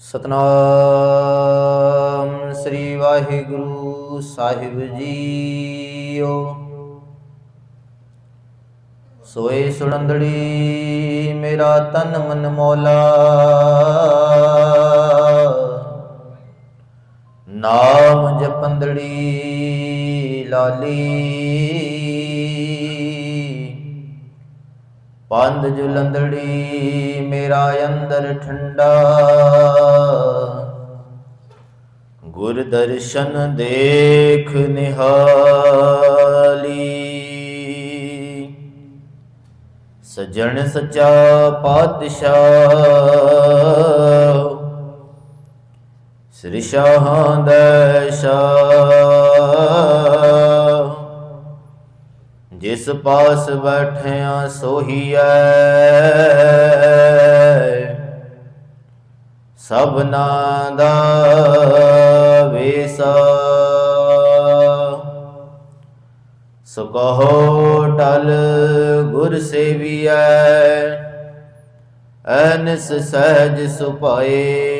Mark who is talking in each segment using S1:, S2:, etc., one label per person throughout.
S1: ਸਤਨਾਮ ਸ੍ਰੀ ਵਾਹਿਗੁਰੂ ਸਾਹਿਬ ਜੀਓ। ਸੋਏ ਸੁਣੰਦੜੀ ਮੇਰਾ ਤਨ ਮਨ ਮੋਲਾ। ਨਾਮ ਜਪੰਦੜੀ ਲਾਲੀ। ਪੰਧ ਜੁਲੰਦੜੀ ਮੇਰਾ ਅੰਦਰ ਠੰਡਾ। ਗੁਰ ਦਰਸ਼ਨ ਦੇਖ ਨਿਹਾਲੀ। ਸਜਣ ਸਚਾ ਪਾਤਸ਼ਾਹ। ਸ੍ਰੀ ਸ਼ਾਹਾਂ ਦਾ ਸ਼ਾਹ। ਜਿਸ ਪਾਸ ਬੈਠਿਆ ਸੋਹੀਐ। ਸਭਨਾ ਦਾ ਵੇਸਾ। ਸੋ ਕਹੋ ਟਲ ਗੁਰ ਸੇਵੀਐ। ਅਨਸ ਸਹਿਜ ਸੁਪਾਏ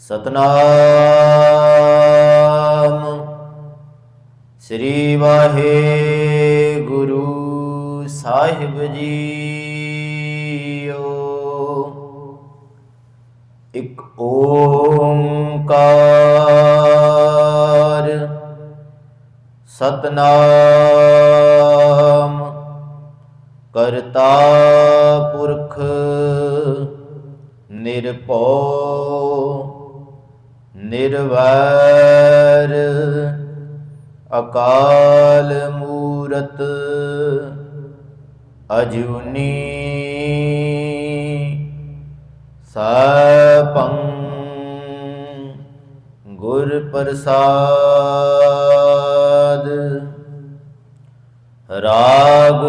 S1: ਸਤਨਾਮ। ਸ੍ਰੀ ਵਾਹਿਗੁਰੂ ਸਾਹਿਬ ਜੀਓ। ਇਕ ਓੰਕਾਰ ਸਤਨਾਮ। ਕਰਤਾ ਪੁਰਖ ਨਿਰਭਉ। ਨਿਰਵੈਰ ਅਕਾਲ ਮੂਰਤ ਅਜੂਨੀ ਸਪੰ ਗੁਰ ਪ੍ਰਸਾਦ ਰਾਗ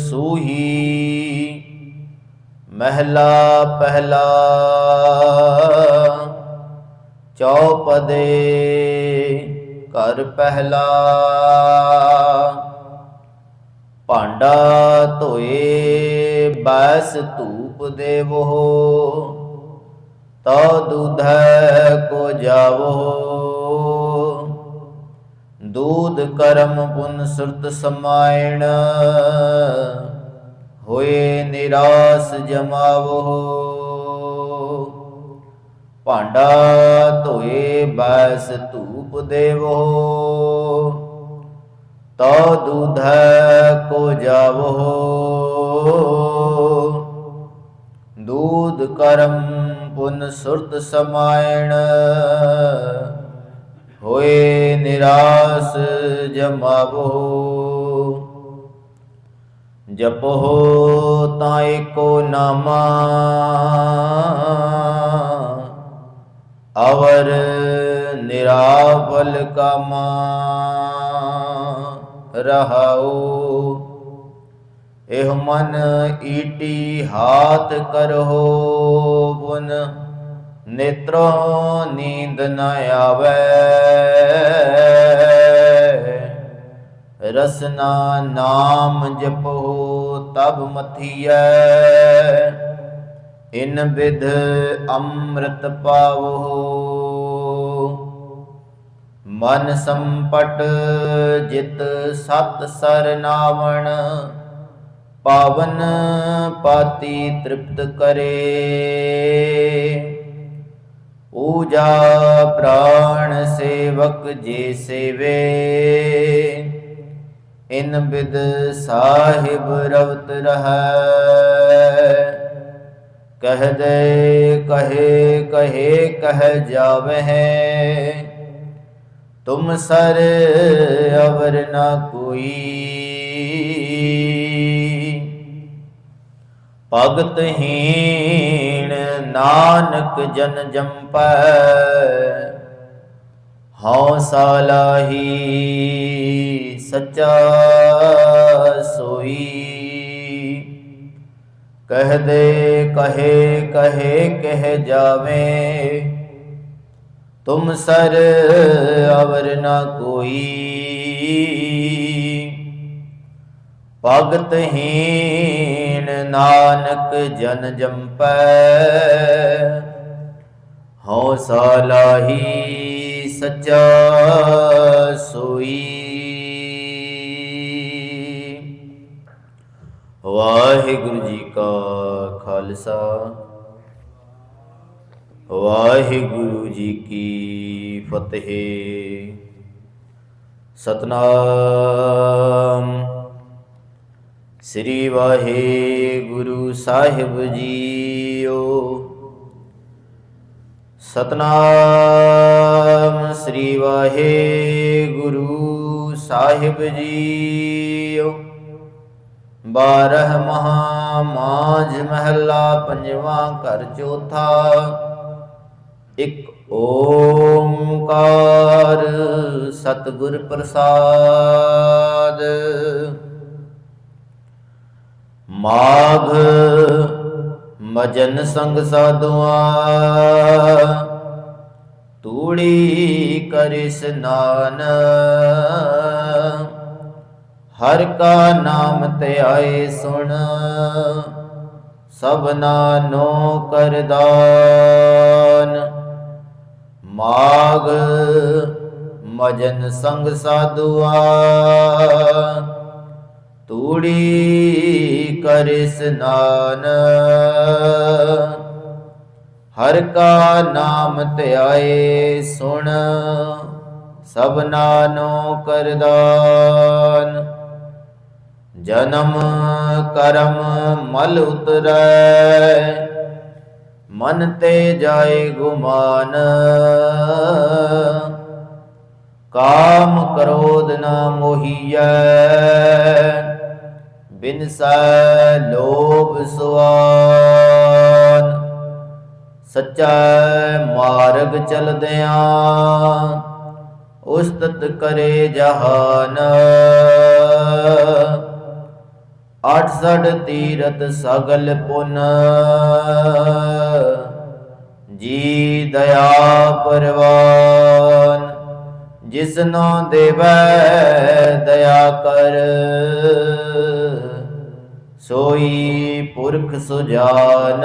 S1: ਸੂਹੀ ਮਹਿਲਾ ਪਹਿਲਾ ਚੌਪਦੇ ਕਰ ਪਹਿਲਾ। ਭਾਂਡਾ ਧੋਏ, ਬੈਸ ਧੂਪ ਦੇਵੋ। ਤੋ ਦੁਧੈ ਕੋ ਜਾਵੋ। ਦੂਧ ਕਰਮ ਪੁਨ ਸੁਰਤ ਸਮਾਇਣ। ਹੋਏ ਨਿਰਾਸ ਜਮਾਵੋ। ਭਾਂਡਾ ਧੋਏ ਬੈਸ ਧੂਪ ਦੇਵੋ। ਤੋ ਦੁਧੈ ਕੋ ਜਾਵੋ। ਦੂਧ ਕਰਮ ਪੁਨ ਸੁਰਤ ਸਮਾਇਣ। ਹੋਏ ਨਿਰਾਸ ਜਮਾਵੋ। ਜਪੋ ਤਾਂ ਏਕੋ ਨਾਮਾ। ਅਵਰ ਨਿਰਾਵਲ ਕਾਮਾ ਰਹਾਉ। ਇਹ ਮਨ ਈਟੀ ਹਾਥ ਕਰੋ ਬੁਨ ਨੇਤਰੋ ਨੀਂਦ ਨ ਆਵੇ। ਰਸਨਾ ਨਾਮ ਜਪੋ ਤਬ ਮਥੀਐ। ਇਨ ਵਿਧ ਅੰਮ੍ਰਿਤ ਪਾਵੋ ਮਨ ਸੰਪਟ ਜਿਤ ਸਤ ਸਰ ਪਾਵਨ ਪਾਤੀ ਤ੍ਰਿਪਤ ਕਰੇ। ਪੂਜਾ ਪ੍ਰਾਣ ਸੇਵਕ ਜੇ ਸੇਵੇ, ਇਨ ਬਿਦ ਸਾਹਿਬ ਰਵਤ ਰਹੈ। ਕਹਿ ਦੇ, ਕਹੇ ਕਹੇ, ਕਹਿ ਜਾਵਹਿ। ਤੁਮ ਸਰ ਅਵਰ ਨਾ ਕੋਈ। ਭਗਤ ਹੀਣ ਨਾਨਕ ਜਨ ਜੰਪੈ ਹਉ ਸਾਲਾਹੀ ਸੱਚਾ ਸੋਈ। ਕਹਦੇ ਕਹੇ ਕਹੇ, ਕਹਿ ਜਾਵੇ। ਤੁਮ ਸਰ ਅਵਰ ਨਾ ਕੋਈ। ਭਗਤ ਹੀਣ ਨਾਨਕ ਜਨ ਜੰਪੈ। ਹਉ ਸਾਲਾਹੀ ਸੱਚਾ ਸੋਈ। ਵਾਹਿਗੁਰੂ ਜੀ ਕਾ ਖਾਲਸਾ। ਵਾਹਿਗੁਰੂ ਜੀ ਕੀ ਫਤਿਹ। ਸਤਨਾਮ। ਸ੍ਰੀ ਵਾਹਿਗੁਰੂ ਸਾਹਿਬ ਜੀਓ। ਸਤਨਾਮ ਸ੍ਰੀ ਵਾਹਿਗੁਰੂ ਸਾਹਿਬ ਜੀਓ। ਬਾਰਹ ਮਹਾ ਮਾਝ ਮਹੱਲਾ ਪੰਜਵਾਂ ਘਰ ਚੌਥਾ। ਇੱਕ ਓੰਕਾਰ ਸਤਿਗੁਰ ਪ੍ਰਸਾਦ। ਮਾਘ ਮਜਨ ਸੰਗ ਸਾਧੂਆਂ। ਤੂੜੀ ਕਰ ਇਸਨਾਨ ਹਰ ਕਾ ਨਾਮ ਧਿਆਏ ਸੁਣ, ਸਭਨਾ ਨੋ ਕਰਦਾਨ ਮਾਗ ਮਜਨ ਸੰਗ ਸਾਧੂਆ ਤੂੜੀ ਕਰ ਸਨਾਨ ਹਰ ਕਾ ਨਾਮ ਧਿਆਏ ਸੁਣ, ਸਭਨਾ ਨੋ ਕਰਦਾਨ ਜਨਮ ਕਰਮ ਮਲ ਉਤਰੈ, ਮਨ ਤੇ ਜਾਏ ਗੁਮਾਨ। ਕਾਮ ਕਰੋਧ ਨਾ ਮੋਹੀਐ ਬਿਨਸੈ ਲੋਭ ਸੁਆਨ। ਸੱਚਾ ਮਾਰਗ ਚਲਦਿਆਂ ਉਸਤਤ ਕਰੇ ਜਹਾਨ। ਅਠ ਸੜ ਤੀਰਤ ਸਗਲ ਪੁਨ। ਜੀ ਦਇਆ ਪਰਵਾਨ ਜਿਸਨੋ ਦੇਵੈ ਦਇਆ ਕਰ। ਸੋਈ ਪੁਰਖ ਸੁਜਾਨ,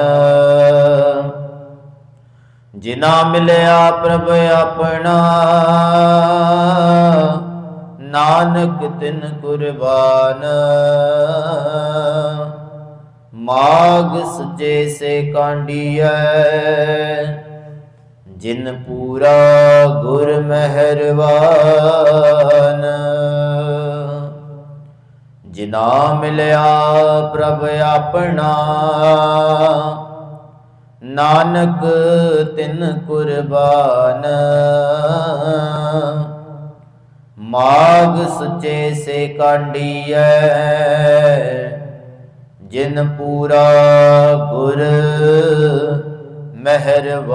S1: ਜਿਨਾ ਮਿਲਿਆ ਪ੍ਰਭ ਆਪਣਾ। ਨਾਨਕ ਤਿਨ ਕੁਰਬਾਨ। ਮਾਗ ਸਚੇ ਸੇ ਕਾਂਡੀਐ। ਜਿਨ ਪੂਰਾ ਗੁਰ ਮਹਿਰਵਾਨ ਜਿਨਾ ਮਿਲਿਆ ਪ੍ਰਭ ਆਪਣਾ। ਨਾਨਕ ਤਿਨ ਕੁਰਬਾਨ। ਮਾਗ ਸਚੇ ਸੇ ਕਾਂਡੀਐ। ਜਿਨ ਪੂਰਾ ਗੁਰ ਮਿਹਰਬਾਨ।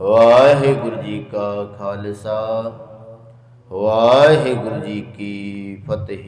S1: ਵਾਹਿਗੁਰੂ ਜੀ ਕਾ ਖਾਲਸਾ ਵਾਹਿਗੁਰੂ ਜੀ ਕੀ ਫਤਿਹ।